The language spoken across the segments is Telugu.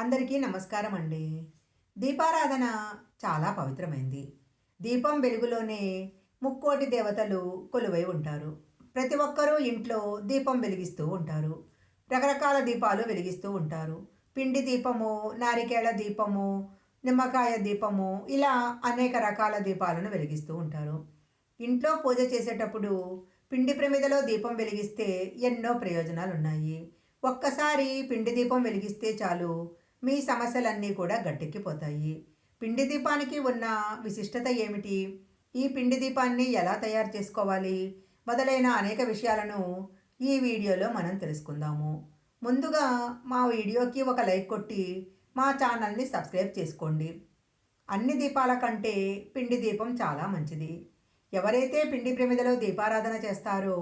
అందరికీ నమస్కారం అండి. దీపారాధన చాలా పవిత్రమైంది. దీపం వెలుగులోనే ముక్కోటి దేవతలు కొలువై ఉంటారు. ప్రతి ఒక్కరూ ఇంట్లో దీపం వెలిగిస్తూ ఉంటారు. రకరకాల దీపాలు వెలిగిస్తూ ఉంటారు. పిండి దీపము నారికేళ దీపము నిమ్మకాయ దీపము ఇలా అనేక రకాల దీపాలను వెలిగిస్తూ ఉంటారు. ఇంట్లో పూజ చేసేటప్పుడు పిండి ప్రమిదలో దీపం వెలిగిస్తే ఎన్నో ప్రయోజనాలు ఉన్నాయి ఒక్కసారి పిండి దీపం వెలిగిస్తే చాలు మీ సమస్యలన్నీ కూడా గట్టెక్కిపోతాయి. పిండి దీపానికి ఉన్న విశిష్టత ఏమిటి? ఈ పిండి దీపాన్ని ఎలా తయారు చేసుకోవాలి? మొదలైన అనేక విషయాలను ఈ వీడియోలో మనం తెలుసుకుందాము. ముందుగా మా వీడియోకి ఒక లైక్ కొట్టి మా ఛానల్ని సబ్స్క్రైబ్ చేసుకోండి. అన్ని దీపాల కంటే పిండి దీపం చాలా మంచిది. ఎవరైతే పిండి ప్రమిదలో దీపారాధన చేస్తారో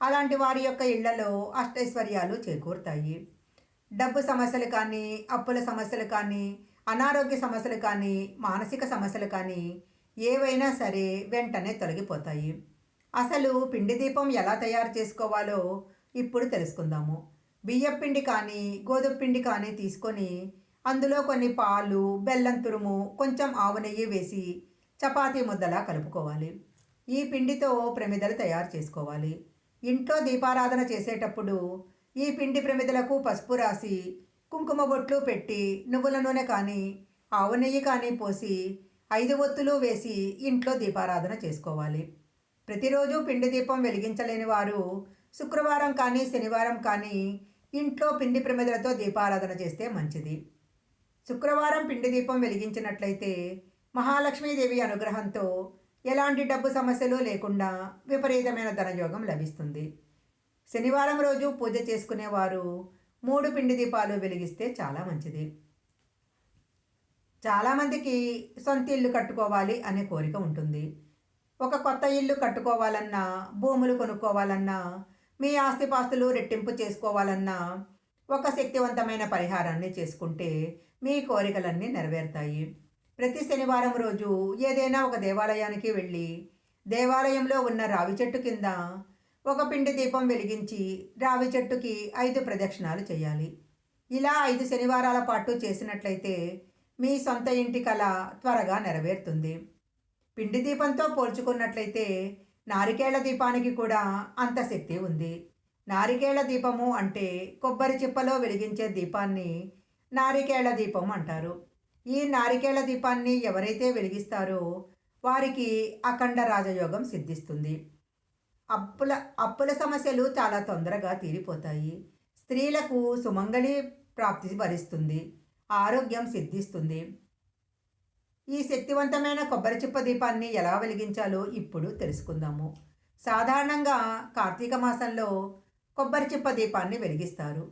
అలాంటి వారి యొక్క ఇళ్ళలో అష్టైశ్వర్యాలు చేకూరుతాయి. డబ్బు సమస్యలు కానీ అప్పుల సమస్యలు కానీ అనారోగ్య సమస్యలు కానీ మానసిక సమస్యలు కానీ ఏవైనా సరే వెంటనే తొలగిపోతాయి. అసలు పిండి దీపం ఎలా తయారు చేసుకోవాలో ఇప్పుడు తెలుసుకుందాము. బియ్యం పిండి కానీ గోధుమ పిండి కానీ తీసుకొని అందులో కొన్ని పాలు బెల్లం తురుము కొంచెం ఆవు నెయ్యి వేసి చపాతీ ముద్దలా కలుపుకోవాలి. ఈ పిండితో ప్రమిదలు తయారు చేసుకోవాలి. ఇంట్లో దీపారాధన చేసేటప్పుడు ఈ పిండి ప్రమిదలకు పసుపు రాసి కుంకుమ బొట్లు పెట్టి నువ్వుల నూనె కానీ ఆవు నెయ్యి కానీ పోసి ఐదు ఒత్తులు వేసి ఇంట్లో దీపారాధన చేసుకోవాలి. ప్రతిరోజు పిండి దీపం వెలిగించలేని వారు శుక్రవారం కానీ శనివారం కానీ ఇంట్లో పిండి ప్రమిదలతో దీపారాధన చేస్తే మంచిది. శుక్రవారం పిండి దీపం వెలిగించినట్లయితే మహాలక్ష్మీదేవి అనుగ్రహంతో ఎలాంటి డబ్బు సమస్యలు లేకుండా విపరీతమైన ధనయోగం లభిస్తుంది. శనివారం రోజు పూజ చేసుకునేవారు. మూడు పిండి దీపాలు వెలిగిస్తే చాలా మంచిది. చాలామందికి సొంత ఇల్లు కట్టుకోవాలి అనే కోరిక ఉంటుంది. ఒక కొత్త ఇల్లు కట్టుకోవాలన్నా భూములు కొనుక్కోవాలన్నా మీ ఆస్తిపాస్తులు రెట్టింపు చేసుకోవాలన్నా ఒక శక్తివంతమైన పరిహారాన్ని చేసుకుంటే మీ కోరికలన్నీ నెరవేరుతాయి. ప్రతి శనివారం రోజు ఏదైనా ఒక దేవాలయానికి వెళ్ళి దేవాలయంలో ఉన్న రావి చెట్టు కింద ఒక పిండి దీపం వెలిగించి రావి చెట్టుకి ఐదు ప్రదక్షిణాలు చేయాలి. ఇలా ఐదు శనివారాల పాటు చేసినట్లయితే మీ సొంత ఇంటి కళ త్వరగా నెరవేరుతుంది. పిండి దీపంతో పోల్చుకున్నట్లయితే నారికేళ్ళ దీపానికి కూడా అంత శక్తి ఉంది. నారికేళ్ళ దీపము అంటే కొబ్బరి చిప్పలో వెలిగించే దీపాన్ని నారికేళ్ళ దీపం అంటారు. ఈ నారికేళ్ళ దీపాన్ని ఎవరైతే వెలిగిస్తారో వారికి అఖండ రాజయోగం సిద్ధిస్తుంది. అప్పుల అప్పుల సమస్యలు చాలా తొందరగా తీరిపోతాయి. స్త్రీలకు సుమంగళి ప్రాప్తి భరిస్తుంది ఆరోగ్యం సిద్ధిస్తుంది. ఈ శక్తివంతమైన కొబ్బరి చిప్ప దీపాన్ని ఎలా వెలిగించాలో ఇప్పుడు తెలుసుకుందాము. సాధారణంగా కార్తీక మాసంలో కొబ్బరి చిప్ప దీపాన్ని వెలిగిస్తారు.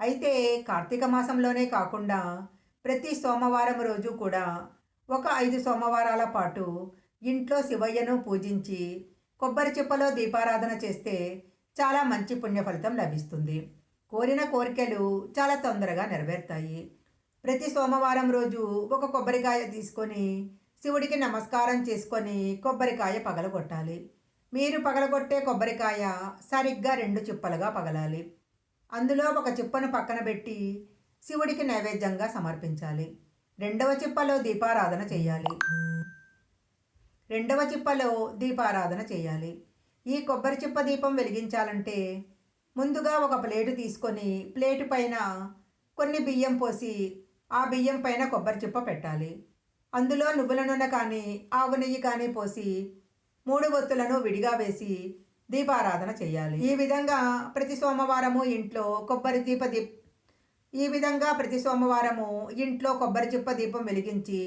అయితే కార్తీక మాసంలోనే కాకుండా ప్రతి సోమవారం రోజు కూడా ఒక ఐదు సోమవారాల పాటు ఇంట్లో శివయ్యను పూజించి కొబ్బరి చిప్పలో దీపారాధన చేస్తే చాలా మంచి పుణ్య ఫలితం లభిస్తుంది. కోరిన కోరికలు చాలా తొందరగా నెరవేరుతాయి. ప్రతి సోమవారం రోజు ఒక కొబ్బరికాయ తీసుకొని శివుడికి నమస్కారం చేసుకొని కొబ్బరికాయ పగలగొట్టాలి. మీరు పగలగొట్టే కొబ్బరికాయ సరిగ్గా రెండు చిప్పలుగా పగలాలి. అందులో ఒక చిప్పను పక్కన పెట్టి శివుడికి నైవేద్యంగా సమర్పించాలి. రెండవ చిప్పలో దీపారాధన చేయాలి. రెండవ చిప్పలో దీపారాధన చేయాలి. ఈ కొబ్బరి చిప్ప దీపం వెలిగించాలంటే ముందుగా ఒక ప్లేటు తీసుకొని ప్లేటు పైన కొన్ని బియ్యం పోసి ఆ బియ్యం పైన కొబ్బరి చిప్ప పెట్టాలి. అందులో నువ్వుల నూనె కానీ ఆవు నెయ్యి కానీ పోసి మూడు ఒత్తులను విడిగా వేసి దీపారాధన చేయాలి. ఈ విధంగా ప్రతి సోమవారము ఇంట్లో కొబ్బరి దీప దీప్ ఈ విధంగా ప్రతి సోమవారము ఇంట్లో కొబ్బరి చిప్ప దీపం వెలిగించి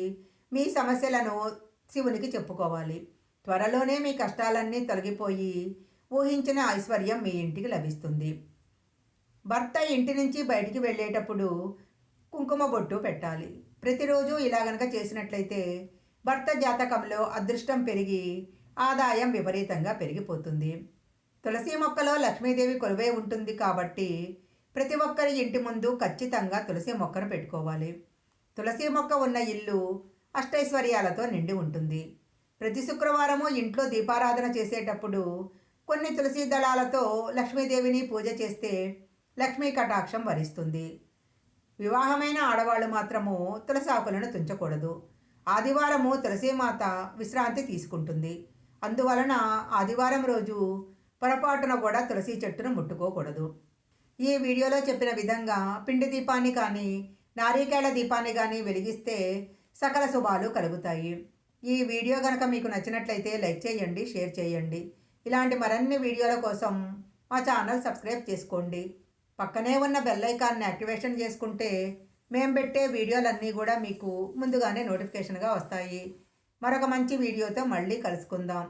మీ సమస్యలను శివునికి చెప్పుకోవాలి. త్వరలోనే మీ కష్టాలన్నీ తొలగిపోయి ఊహించిన ఐశ్వర్యం మీ ఇంటికి లభిస్తుంది. భర్త ఇంటి నుంచి బయటికి వెళ్ళేటప్పుడు కుంకుమ బొట్టు పెట్టాలి. ప్రతిరోజు ఇలా గనక చేసినట్లయితే భర్త జాతకంలో అదృష్టం పెరిగి ఆదాయం విపరీతంగా పెరిగిపోతుంది. తులసి మొక్కలో లక్ష్మీదేవి కొలువై ఉంటుంది కాబట్టి ప్రతి ఒక్కరి ఇంటి ముందు ఖచ్చితంగా తులసి మొక్కను పెట్టుకోవాలి. తులసి మొక్క ఉన్న ఇల్లు అష్టైశ్వర్యాలతో నిండి ఉంటుంది. ప్రతి శుక్రవారము ఇంట్లో దీపారాధన చేసేటప్పుడు కొన్ని తులసి దళాలతో లక్ష్మీదేవిని పూజ చేస్తే లక్ష్మీ కటాక్షం వరిస్తుంది. వివాహమైన ఆడవాళ్ళు మాత్రము తులసి ఆకులను తుంచకూడదు. ఆదివారము తులసీమాత విశ్రాంతి తీసుకుంటుంది. అందువలన ఆదివారం రోజు పొరపాటున కూడా తులసి చెట్టును ముట్టుకోకూడదు. ఈ వీడియోలో చెప్పిన విధంగా పిండి దీపాన్ని కానీ నారికేళ దీపాన్ని కానీ వెలిగిస్తే సకల శుభాలు కలుగుతాయి. ఈ వీడియో కనుక మీకు నచ్చినట్లయితే లైక్ చేయండి షేర్ చేయండి. ఇలాంటి మరిన్ని వీడియోల కోసం మా ఛానల్ సబ్స్క్రైబ్ చేసుకోండి. పక్కనే ఉన్న బెల్ ఐకాన్ని యాక్టివేషన్ చేసుకుంటే మేము పెట్టే వీడియోలన్నీ కూడా మీకు ముందుగానే నోటిఫికేషన్గా వస్తాయి. మరొక మంచి వీడియోతో మళ్ళీ కలుసుకుందాం.